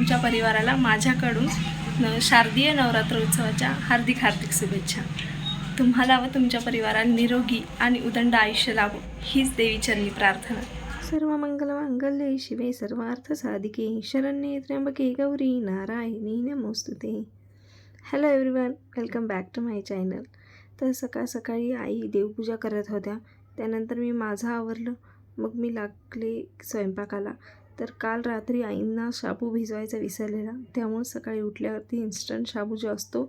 तुमच्या परिवाराला माझ्याकडून शारदीय नवरात्र उत्सवाच्या हार्दिक हार्दिक शुभेच्छा. तुम्हाला व तुमच्या परिवाराला निरोगी आणि उदंड आयुष्य लाभो हीच देवीचरणी प्रार्थना. सर्व मंगल मांगल्ये शिवे सर्वार्थ साधिके शरण्ये त्र्यंबके गौरी नारायणी नमोस्तुते. Hello everyone welcome back to my channel तर सकाळ सकाळी आई देवपूजा करत होत्या. त्यानंतर मी माझं आवरलं. मग मी लागले स्वयंपाकाला. तर काल रात्री आईंना शाबू भिजवायचा विसरलेला. त्यामुळे सकाळी उठल्यावरती इन्स्टंट शाबू जो असतो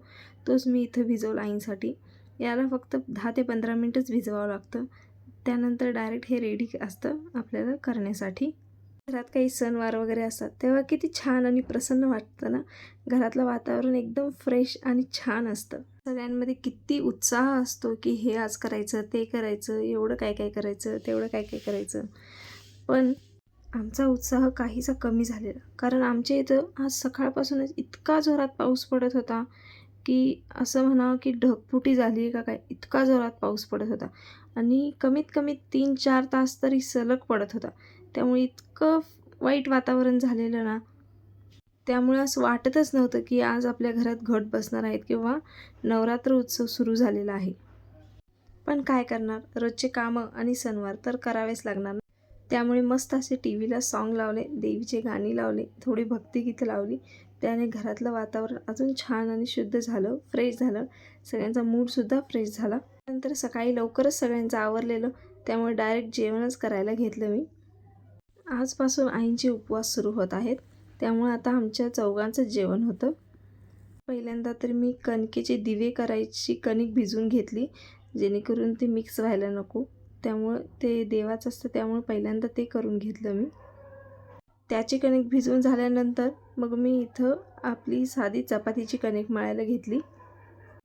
तोच मी इथं भिजवला आईंसाठी. याला फक्त दहा ते पंधरा मिनटंच भिजवावं लागतं. त्यानंतर डायरेक्ट हे रेडी असतं आपल्याला करण्यासाठी. घरात काही सणवार वगैरे असतात तेव्हा किती छान आणि प्रसन्न वाटतं ना. घरातलं वातावरण एकदम फ्रेश आणि छान असतं. सगळ्यांमध्ये किती उत्साह असतो की हे आज करायचं ते करायचं एवढं काय काय करायचं तेवढं काय काय करायचं. पण आमचा उत्साह काहीसा कमी झालेला. कारण आमच्या इथं आज सकाळपासूनच इतका जोरात पाऊस पडत होता की असं म्हणावं की ढगफुटी झाली का काय इतका जोरात पाऊस पडत होता. आणि कमीत कमी तीन चार तास तरी सलग पडत होता. त्यामुळे इतकं वाईट वातावरण झालेलं ना. त्यामुळे असं वाटतच नव्हतं की आज आपल्या घरात घट बसणार आहेत किंवा नवरात्र उत्सव सुरू झालेला आहे. पण काय करणार? रोजचे कामं आणि सणवार तर करावेच लागणार त्यामुळे मस्त असे टी व्हीला सॉन्ग लावले देवीचे गाणी लावले थोडी भक्तिगीतं लावली. त्याने घरातलं वातावरण अजून छान आणि शुद्ध झालं फ्रेश झालं. सगळ्यांचा मूडसुद्धा फ्रेश झाला. नंतर सकाळी लवकरच सगळ्यांचं आवरलेलं त्यामुळे डायरेक्ट जेवणच करायला घेतलं मी. आजपासून आईंचे उपवास सुरू होत आहेत. त्यामुळे आता आमच्या चौघांचं जेवण होतं. पहिल्यांदा तर मी कणकेचे दिवे करायची कणिक भिजून घेतली जेणेकरून ते मिक्स व्हायला नको. त्यामुळं ते देवाचं असतं त्यामुळे पहिल्यांदा ते करून घेतलं मी. त्याची कणिक भिजवून झाल्यानंतर मग मी इथं आपली साधी चपातीची कणिक मळायला घेतली.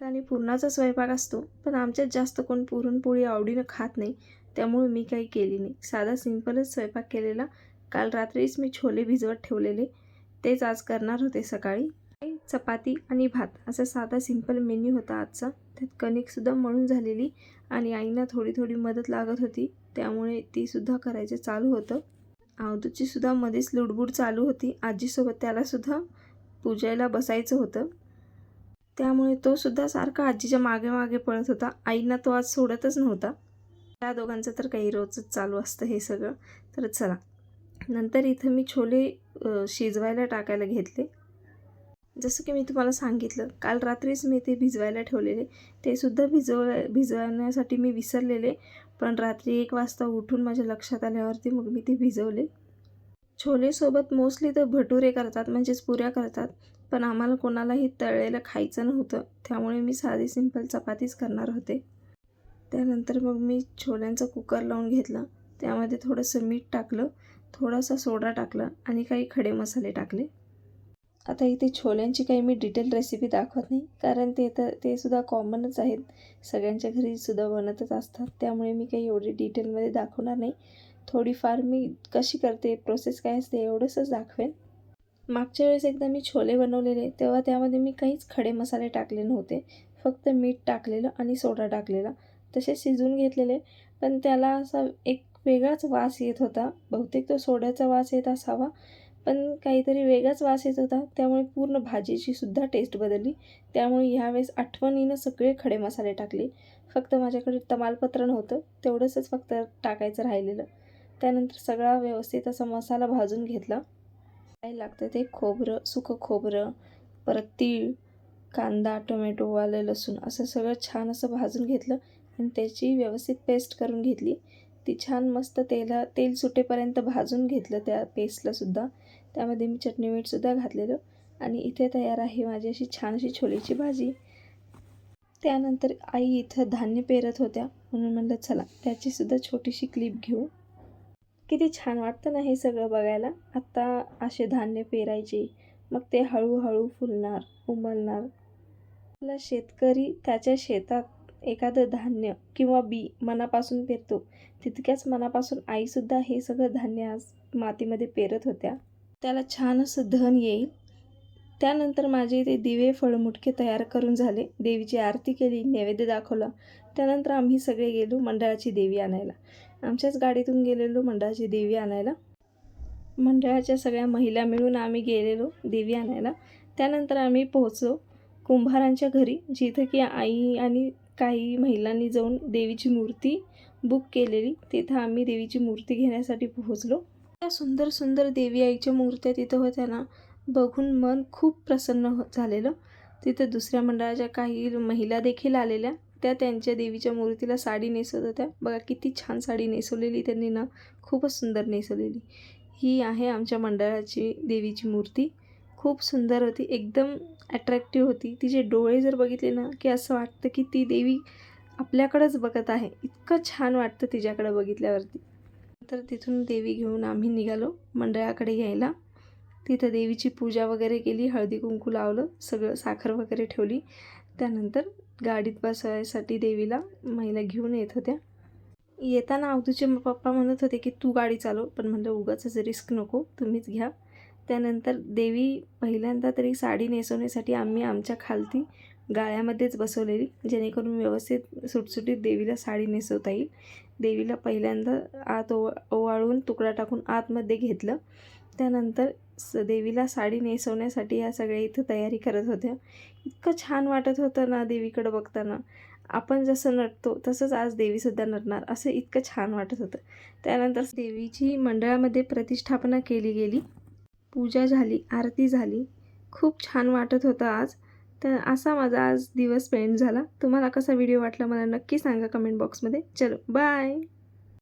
आणि पुरणाचा स्वयंपाक असतो पण आमच्यात जास्त कोण पुरणपोळी आवडीनं खात नाही त्यामुळे मी काही केली नाही. साधा सिंपलच स्वयंपाक केलेला. काल रात्रीच मी छोले भिजवत ठेवलेले. तेच आज करणार होते सकाळी. चपाती आणि भात असा साधा सिंपल मेन्यू होता आजचा. त्यात कणिकसुद्धा मळून झालेली आणि आईंना थोडी थोडी मदत लागत होती. त्यामुळे तीसुद्धा करायचं चालू होतं. अवधूचीसुद्धा मध्येच लुडबुड चालू होती. आजीसोबत त्यालासुद्धा पूजायला बसायचं होतं. त्यामुळे तो सुद्धा सारखा आजीच्या मागे मागे पळत होता. आईंना तो आज सोडतच नव्हता. त्या दोघांचं तर काही रोजच चालू असतं हे सगळं. तर चला. नंतर इथं मी छोले शिजवायला टाकायला घेतले. जसं की मी तुम्हाला सांगितलं काल रात्रीच मी ते भिजवायला ठेवलेले. ते सुद्धा भिजव भिजवण्यासाठी मी विसरलेले. पण रात्री एक वाजता उठून माझ्या लक्षात आल्यावरती मग मी ते भिजवले. छोलेसोबत मोस्टली तर भटुरे करतात म्हणजेच पुऱ्या करतात. पण आम्हाला कोणालाही तळलेलं खायचं नव्हतं. त्यामुळे मी साधी सिंपल चपातीच करणार होते. त्यानंतर मग मी छोल्यांचा कुकर लावून घेतला. त्यामध्ये थोडंसं मीठ टाकलं थोडासा सोडा टाकला आणि काही खडे मसाले टाकले. आता इथे छोल्यांची काही मी डिटेल रेसिपी दाखवत नाही कारण ते तर ते सुद्धा कॉमनच आहेत. सगळ्यांच्या घरी सुद्धा बनतच असतात त्यामुळे मी काही एवढी डिटेलमध्ये दाखवणार नाही. थोडीफार मी कशी करते प्रोसेस काय असते एवढंच दाखवेन. मागच्या वेळेस एकदा मी छोले बनवलेले तेव्हा त्यामध्ये मी काहीच खडे मसाले टाकले नव्हते. फक्त मीठ टाकलेलं आणि सोडा टाकलेला. तसे शिजून घेतलेले पण त्याला असा एक वेगळाच वास येत होता. बहुतेक तो सोड्याचा वास येत असावा. पण काहीतरी वेगळाच वास येत होता. त्यामुळे पूर्ण भाजीची सुद्धा टेस्ट बदलली. त्यामुळे ह्यावेळेस आठवणीनं सगळे खडे मसाले टाकले. फक्त माझ्याकडे तमालपत्र नव्हतं. तेवढंसच फक्त टाकायचं राहिलेलं. त्यानंतर सगळा व्यवस्थित असा मसाला भाजून घेतला. काय लागतं ते? खोबरं सुकं खोबरं परत तीळ कांदा टोमॅटो आलं लसूण असं सगळं छान असं भाजून घेतलं आणि त्याची व्यवस्थित पेस्ट करून घेतली. ती छान मस्त तेला तेल सुटेपर्यंत भाजून घेतलं त्या पेस्टलासुद्धा त्यामध्ये मी चटणी मीठसुद्धा घातलेलं आणि इथे तयार आहे माझी अशी छान अशी छोलेची भाजी. त्यानंतर आई इथं धान्य पेरत होत्या म्हणून म्हणलं चला त्याचीसुद्धा छोटीशी क्लिप घेऊ. किती छान वाटतं ना हे सगळं बघायला. आत्ता असे धान्य पेरायचे मग ते हळूहळू फुलणार उमलणार. आपला शेतकरी त्याच्या शेतात एखादं धान्य किंवा बी मनापासून पेरतो तितक्याच मनापासून आईसुद्धा हे सगळं धान्य आज मातीमध्ये पेरत होत्या. त्याला छान असं धन येईल. त्यानंतर माझे ते दिवे फळमुटके तयार करून झाले. देवीची आरती केली नैवेद्य दाखवला. त्यानंतर आम्ही सगळे गेलो मंडळाची देवी आणायला. आमच्याच गाडीतून गेलेलो मंडळाची देवी आणायला. मंडळाच्या सगळ्या महिला मिळून आम्ही गेलेलो देवी आणायला. त्यानंतर आम्ही पोहोचलो कुंभारांच्या घरी जिथं की आई आणि काही महिलांनी जाऊन देवीची मूर्ती बुक केलेली. तिथं आम्ही देवीची मूर्ती घेण्यासाठी पोहोचलो. त्या सुंदर सुंदर देवी आईच्या मूर्त्या तिथं होत्या ना बघून मन खूप प्रसन्न हो झालेलं. तिथं दुसऱ्या मंडळाच्या काही महिला देखील आलेल्या. त्या त्यांच्या देवीच्या मूर्तीला साडी नेसवत होत्या. बघा किती छान साडी नेसवलेली त्यांनी ना खूपच सुंदर नेसवलेली. ही आहे आमच्या मंडळाची देवीची मूर्ती. खूप सुंदर होती एकदम अट्रॅक्टिव्ह होती. तिचे डोळे जर बघितले ना की असं वाटतं की ती देवी आपल्याकडंच बघत आहे. इतकं छान वाटतं तिच्याकडं बघितल्यावरती. तर तिथून देवी घेऊन आम्ही निघालो मंडळाकडे यायला. तिथं देवीची पूजा वगैरे केली हळदी कुंकू लावलं सगळं साखर वगैरे ठेवली. त्यानंतर गाडीत बसवायसाठी देवीला महिला घेऊन येत होत्या. येताना अवधूचे पप्पा म्हणत होते की तू गाडी चालव पण म्हणलं उगाच रिस्क नको तुम्हीच घ्या. त्यानंतर देवी पहिल्यांदा तरी साडी नेसवण्यासाठी आम्ही आमच्या खालती गाळ्यामध्येच बसवलेली जेणेकरून व्यवस्थित सुटसुटीत देवीला साडी नेसवता येईल. देवीला पहिल्यांदा आत ओवा ओवाळून तुकडा टाकून आतमध्ये घेतलं. त्यानंतर स देवीला साडी नेसवण्यासाठी ह्या सगळ्या इथं तयारी करत होत्या. इतकं छान वाटत होतं ना देवीकडं बघताना. आपण जसं नटतो तसंच आज देवीसुद्धा नटणार असं इतकं छान वाटत होतं. त्यानंतर देवीची मंडळामध्ये प्रतिष्ठापना केली गेली. पूजा झाली आरती झाली. खूप छान वाटत होतं आज. तर असा माझा आज दिवस स्पेंड झाला. तुम्हाला कसा व्हिडिओ वाटला मला नक्की सांगा कमेंट बॉक्समध्ये. चलो बाय